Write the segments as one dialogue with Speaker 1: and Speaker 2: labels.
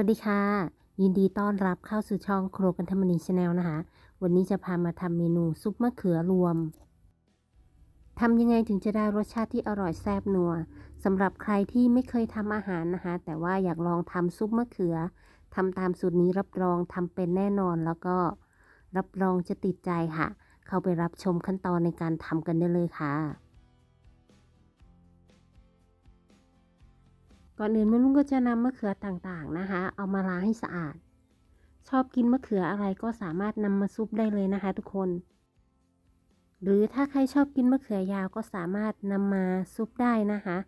Speaker 1: วัสดีค่ะ ยินดีต้อนรับเข้าสู่ช่องครัวกันธรรมนีชาแนลนะคะ วันนี้จะพามาทำเมนูซุปมะเขือรวมทำยังไงถึงจะได้รสชาติที่อร่อยแซ่บนัวสำหรับใครที่ไม่เคยทำอาหารนะคะ แต่ว่าอยากลองทำซุปมะเขือทำตามสูตรนี้รับรองทำเป็นแน่นอน แล้วก็รับรองจะติดใจค่ะ เข้าไปรับชมขั้นตอนในการทำกันได้เลยค่ะ ก่อนอื่นแม่ลุงก็จะนำมะเขือต่างๆนะคะ เอามาล้างให้สะอาด ชอบกินมะเขืออะไรก็สามารถนำมาซุปได้เลยนะคะ ทุกคน หรือถ้าใครชอบกินมะเขือยาวก็สามารถนำมาซุปได้นะคะ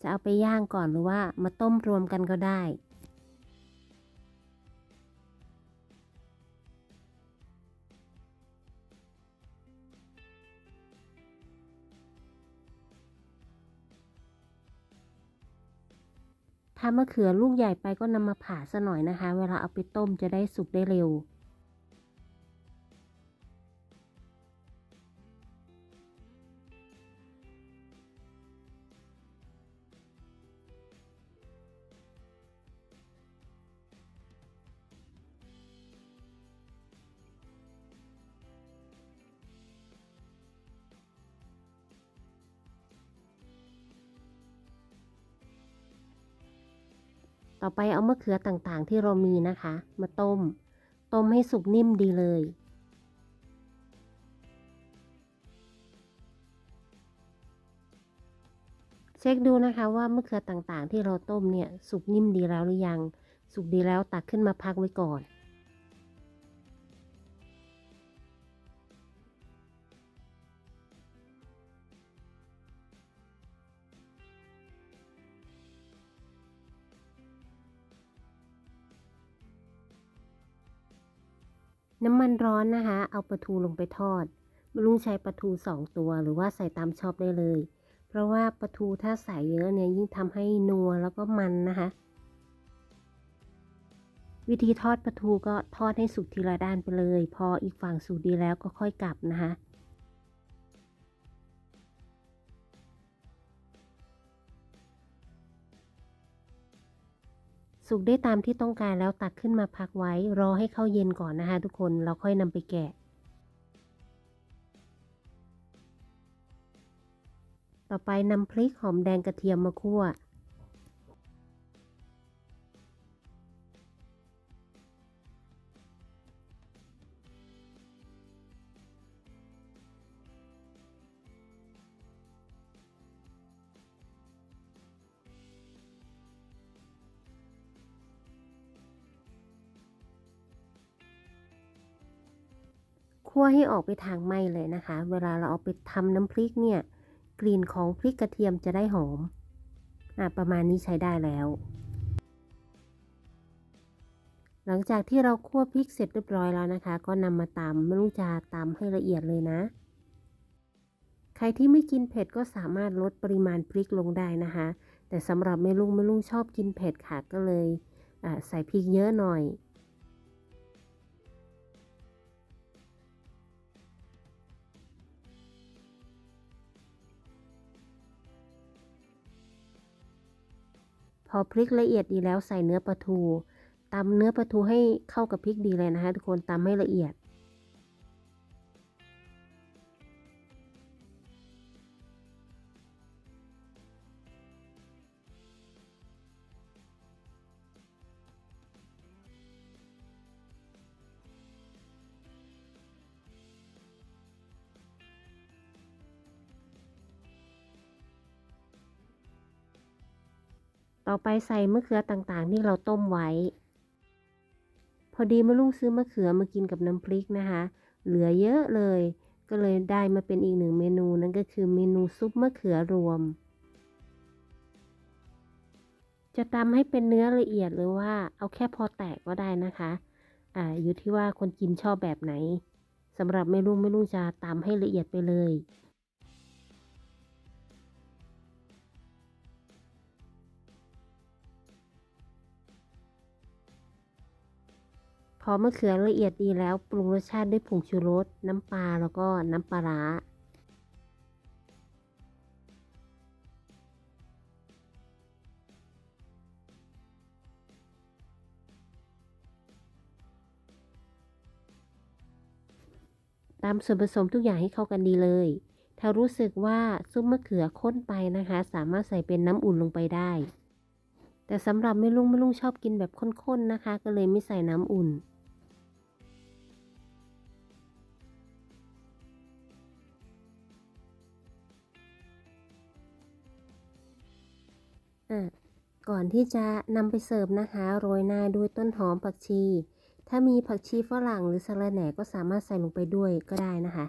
Speaker 1: จะเอาไปย่างก่อนหรือว่ามาต้มรวมกันก็ได้ ถ้ามะเขือลูกใหญ่ไปก็นำมาผ่าซะหน่อยนะคะ เวลาเอาไปต้มจะได้สุกได้เร็ว ต่อไปเอามะเขือต่างๆ ที่เรามีนะคะ มาต้ม ต้มให้สุกนิ่มดีเลย เช็คดูนะคะว่ามะเขือต่างๆ ที่เราต้มเนี่ยสุกนิ่มดีแล้วหรือยัง สุกดีแล้วตักขึ้นมาพักไว้ก่อน น้ำมันร้อนนะคะ เอาปลาทูลงไปทอดลุงใช้ปลาทูสองตัวหรือว่าใส่ตามชอบได้เลย เพราะว่าปลาทูถ้าใส่เยอะเนี่ยยิ่งทำให้นัวแล้วก็มันนะคะ วิธีทอดปลาทูก็ทอดให้สุกทีละด้านไปเลย พออีกฝั่งสุกดีแล้วก็ค่อยกลับนะคะ สุกได้ตามที่ต้องการแล้วตักขึ้นมาพักไว้ รอให้เข้าเย็นก่อนนะคะทุกคนเราค่อยนำไปแกะ ต่อไปนำพริกหอมแดงกระเทียมมาคั่ว คั่วให้ออกไปทางไหม้เลยนะคะ เวลาเราเอาไปทำน้ำพริกเนี่ย กลิ่นของพริกกระเทียมจะได้หอม อะประมาณนี้ใช้ได้แล้ว หลังจากที่เราคั่วพริกเสร็จเรียบร้อยแล้วนะคะ ก็นำมาตำไม่รู้จะตำให้ละเอียดเลยนะ ใครที่ไม่กินเผ็ดก็สามารถลดปริมาณพริกลงได้นะคะ แต่สำหรับแม่ลุงแม่ลุงชอบกินเผ็ดค่ะก็เลยใส่พริกเยอะหน่อย พอพริกละเอียดดีแล้วใส่เนื้อปลาทูตำเนื้อปลาทูให้เข้ากับพริกดีเลยนะคะ ทุกคนตำให้ละเอียด ต่อไปใส่มะเขือต่างๆ ที่เราต้มไว้ พอดีแม่ลุงซื้อมะเขือมากินกับน้ำพริกนะคะ เหลือเยอะเลย ก็เลยได้มาเป็นอีกหนึ่งเมนูนั่นก็คือเมนูซุปมะเขือรวม จะตำให้เป็นเนื้อละเอียดหรือว่าเอาแค่พอแตกก็ได้นะคะอ่าอยู่ที่ว่าคนกินชอบแบบไหนสำหรับแม่ลุงแม่ลุงจะตำให้ละเอียดไปเลย พอมะเขือละเอียดดีแล้วปรุงรสชาติด้วยผงชูรส น้ำปลาแล้วก็น้ำปลาร้าตามส่วนผสมทุกอย่างให้เข้ากันดีเลย ถ้ารู้สึกว่าซุปมะเขือข้นไปนะคะ สามารถใส่เป็นน้ำอุ่นลงไปได้ แต่สำหรับไม่ลุงไม่ลุงชอบกินแบบข้นๆนะคะ ก็เลยไม่ใส่น้ำอุ่น อะก่อนที่จะนำไปเสิร์ฟนะคะโรยหน้าด้วยต้นหอมผักชี ถ้ามีผักชีฝรั่งหรือสะระแหน่ก็สามารถใส่ลงไปด้วยก็ได้นะคะ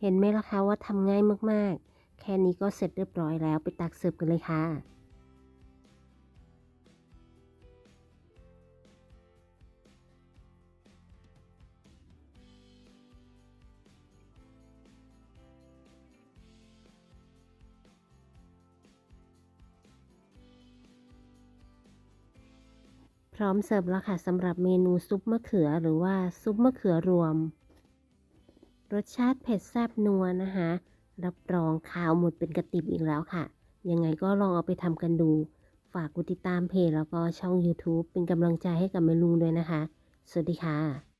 Speaker 1: เห็นไหมล่ะคะว่าทำง่ายมากๆ แค่นี้ก็เสร็จเรียบร้อยแล้วไปตักเสิร์ฟกันเลยค่ะ พร้อมเสิร์ฟแล้วค่ะสำหรับเมนูซุปมะเขือหรือว่าซุปมะเขือรวม รสชาติเผ็ดแซ่บนัวนะคะ รับรองข่าวหมดเป็นกระติบอีกแล้วค่ะ ยังไงก็ลองเอาไปทำกันดู ฝากกดติดตามเพจแล้วก็ช่อง YouTube เป็นกำลังใจให้กับแม่ลุงด้วยนะคะ สวัสดีค่ะ